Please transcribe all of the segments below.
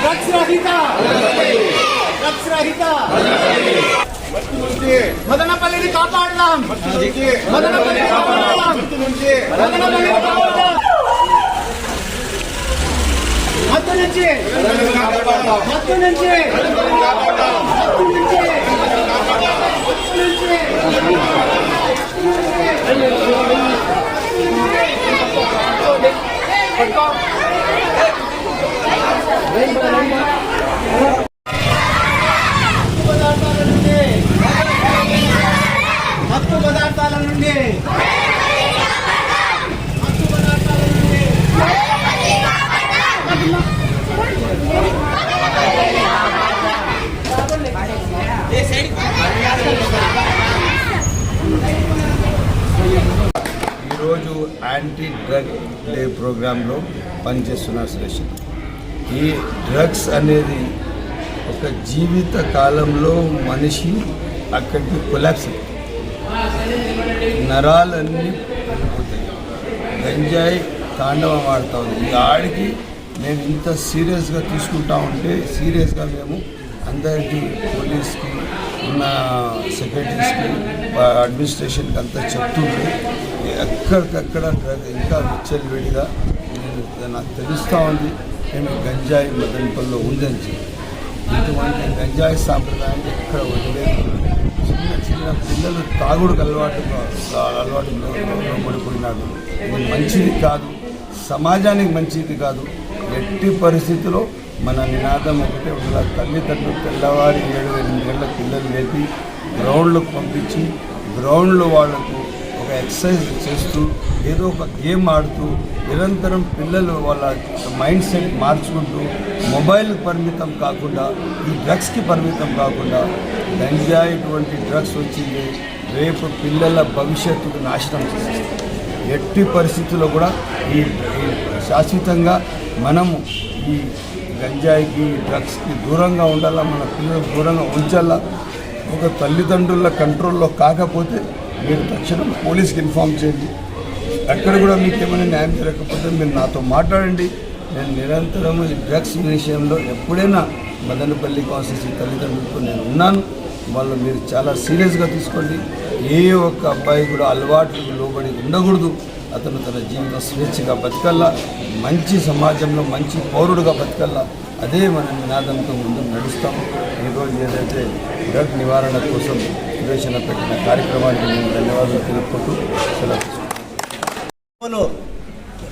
Drugs రహిత drugs రహిత drugs మదనపల్లిని కాపాడదాం. మదనపల్లిని కాపాడదాం. మదనపల్లిని కాపాడదాం. మత్తు నుంచి మత్తు నుంచి మత్తు నుంచి మత్తు నుంచి యాంటీ డ్రగ్ డే ప్రోగ్రాంలో పనిచేస్తున్నారు సురేష్. ఈ డ్రగ్స్ అనేది ఒక జీవిత కాలంలో మనిషి అక్కడికి కొలాప్స్ నరాలన్నీ పడిపోతాయి. గంజాయి తాండవం ఆడుతూ ఉంది. ఈ ఆడికి మేము ఇంత సీరియస్గా తీసుకుంటా ఉంటే సీరియస్గా మేము అందరికీ పోలీస్కి ఉన్న సెక్రటరీస్కి అడ్మినిస్ట్రేషన్కి అంతా చెప్తుంటే ఎక్కడికక్కడ ఇంకా విచ్చలవిడిగా నాకు తెలుస్తూ ఉంది. నేను గంజాయి మదనపల్లిలో ఉందని చెప్పి. ఇటువంటి గంజాయి సాంప్రదాయం ఎక్కడ వదిలేదు. చిన్న చిన్న పిల్లలు తాగుడుకు అలవాటు అలవాటు పడిపోయినాడు ఇది మంచిది కాదు. సమాజానికి మంచిది కాదు. ఎట్టి పరిస్థితిలో మన నినాదం ఒకటే ఉండాలి. తల్లిదండ్రులు తెల్లవారి ఏడు ఎనిమిది ఏళ్ళ పిల్లలు లేపి గ్రౌండ్లకు పంపించి గ్రౌండ్లో వాళ్ళకు ఒక ఎక్సర్సైజ్ చేస్తూ ఏదో ఒక గేమ్ ఆడుతూ నిరంతరం పిల్లలు వాళ్ళ మైండ్ సెట్ మార్చుకుంటూ మొబైల్ పరిమితం కాకుండా ఈ డ్రగ్స్కి పరిమితం కాకుండా గంజా ఇటువంటి డ్రగ్స్ వచ్చింది రేపు పిల్లల భవిష్యత్తుకు నాశనం చేస్తుంది ఎట్టి పరిస్థితుల్లో కూడా ఈ ఈ శాశ్వతంగా మనము ఈ గంజాయికి డ్రగ్స్కి దూరంగా ఉండాలా మన పిల్లలకు దూరంగా ఉంచాలా ఒక తల్లిదండ్రుల కంట్రోల్లో కాకపోతే మీరు తక్షణం పోలీస్కి ఇన్ఫామ్ చేయండి. అక్కడ కూడా మీకు ఏమైనా న్యాయం జరగకపోతే మీరు నాతో మాట్లాడండి. నేను నిరంతరము ఈ డ్రగ్స్ విషయంలో ఎప్పుడైనా మదనపల్లి కాసేసి తల్లిదండ్రులతో నేను ఉన్నాను. వాళ్ళు మీరు చాలా సీరియస్గా తీసుకోండి. ఏ ఒక్క అబ్బాయి కూడా అలవాట్లకు లోబడి ఉండకూడదు. అతను తన జీవితం స్వేచ్ఛగా బతకల్లా మంచి సమాజంలో మంచి పౌరుడుగా బతకల్లా అదే మన నినాదంతో ముందు నడుస్తాం. ఈరోజు ఏదైతే డ్రగ్ నివారణ కోసం ఫెడరేషన్ పెట్టిన కార్యక్రమానికి మేము ధన్యవాదాలు తెలుపుకుంటూ సెలవు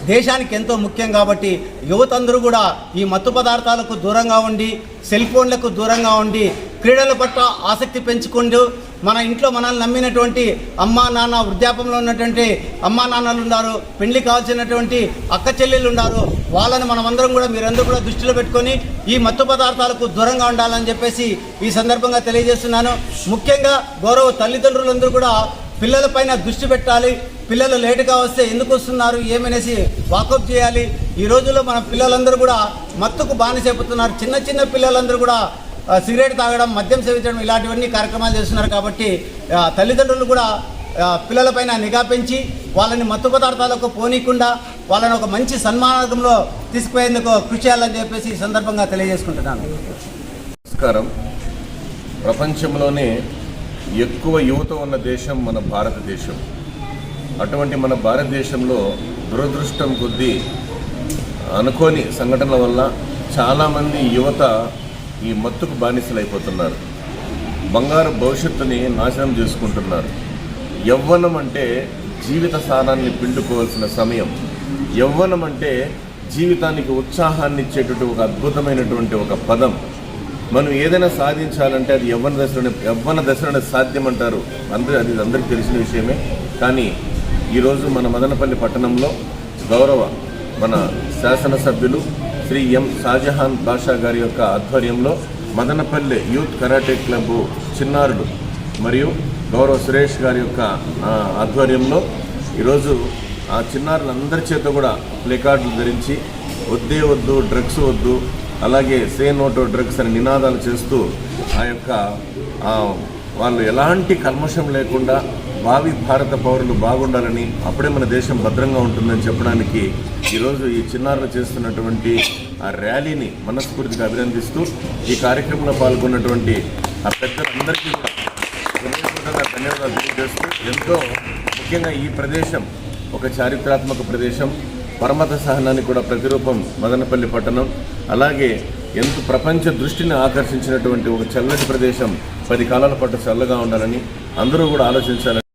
దేశానికి ఎంతో ముఖ్యం కాబట్టి యువతందరూ కూడా ఈ మత్తు పదార్థాలకు దూరంగా ఉండి సెల్ ఫోన్లకు దూరంగా ఉండి క్రీడల పట్ల ఆసక్తి పెంచుకుంటూ మన ఇంట్లో మనల్ని నమ్మినటువంటి అమ్మా నాన్న వృద్ధాపంలో ఉన్నటువంటి అమ్మ నాన్నలు ఉన్నారు పెళ్ళి కావాల్సినటువంటి అక్క చెల్లెళ్ళు ఉన్నారు వాళ్ళని మనమందరం కూడా మీరందరూ కూడా దృష్టిలో పెట్టుకొని ఈ మత్తు పదార్థాలకు దూరంగా ఉండాలని చెప్పేసి ఈ సందర్భంగా తెలియజేస్తున్నాను. ముఖ్యంగా గౌరవ తల్లిదండ్రులందరూ కూడా పిల్లలపైన దృష్టి పెట్టాలి. పిల్లలు లేటుగా వస్తే ఎందుకు వస్తున్నారు ఏమనేసి వాకప్ చేయాలి. ఈ రోజుల్లో మన పిల్లలందరూ కూడా మత్తుకు బానిసైపోతున్నారు చిన్న చిన్న పిల్లలందరూ కూడా సిగరెట్ తాగడం మద్యం సేవించడం ఇలాంటివన్నీ కార్యక్రమాలు చేస్తున్నారు కాబట్టి తల్లిదండ్రులు కూడా పిల్లలపైన నిఘా పెంచి వాళ్ళని మత్తు పదార్థాలకు పోనీయకుండా వాళ్ళని ఒక మంచి సన్మానంలో తీసుకుపోయేందుకు కృషి చేయాలని చెప్పేసి ఈ సందర్భంగా తెలియజేసుకుంటున్నాను. నమస్కారం. ప్రపంచంలోనే ఎక్కువ యువత ఉన్న దేశం మన భారతదేశం. అటువంటి మన భారతదేశంలో దురదృష్టం కొద్దీ అనుకోని సంఘటనల వల్ల చాలామంది యువత ఈ మత్తుకు బానిసలైపోతున్నారు. బంగారు భవిష్యత్తుని నాశనం చేసుకుంటున్నారు. యవ్వనం అంటే జీవిత సారాన్ని పిండుకోవాల్సిన సమయం. యవ్వనం అంటే జీవితానికి ఉత్సాహాన్ని ఇచ్చేటటువంటి ఒక అద్భుతమైనటువంటి ఒక పదం. మనం ఏదైనా సాధించాలంటే అది యవ్వన దశలోనే యవ్వన దశలోనే సాధ్యం అంటారు అందరూ అది అందరికీ తెలిసిన విషయమే. కానీ ఈరోజు మన మదనపల్లి పట్టణంలో గౌరవ మన శాసనసభ్యులు శ్రీ ఎం షాజహాన్ బాషా గారి యొక్క ఆధ్వర్యంలో మదనపల్లె యూత్ కరాటే క్లబ్ చిన్నారులు మరియు గౌరవ సురేష్ గారి యొక్క ఆధ్వర్యంలో ఈరోజు ఆ చిన్నారులందరి చేత కూడా ప్లేకార్డులు ధరించి వద్దే వద్దు డ్రగ్స్ వద్దు అలాగే సే నోటో డ్రగ్స్ అని నినాదాలు చేస్తూ ఆ యొక్క వాళ్ళు ఎలాంటి కల్మషం లేకుండా భావి భారత పౌరులు బాగుండాలని అప్పుడే మన దేశం భద్రంగా ఉంటుందని చెప్పడానికి ఈరోజు ఈ చిన్నారులు చేస్తున్నటువంటి ఆ ర్యాలీని మనస్ఫూర్తిగా అభినందిస్తూ ఈ కార్యక్రమంలో పాల్గొన్నటువంటి ఆ పెద్దలందరికీ కూడా హృదయపూర్వకంగా ధన్యవాదాలు తెలియజేస్తూ ఎంతో ముఖ్యంగా ఈ ప్రదేశం ఒక చారిత్రాత్మక ప్రదేశం పరమత సహనానికి కూడా ప్రతిరూపం మదనపల్లి పట్టణం అలాగే ఎంత ప్రపంచ దృష్టిని ఆకర్షించినటువంటి ఒక చల్లటి ప్రదేశం పది కాలాల పాటు చల్లగా ఉండాలని అందరూ కూడా ఆలోచించాలని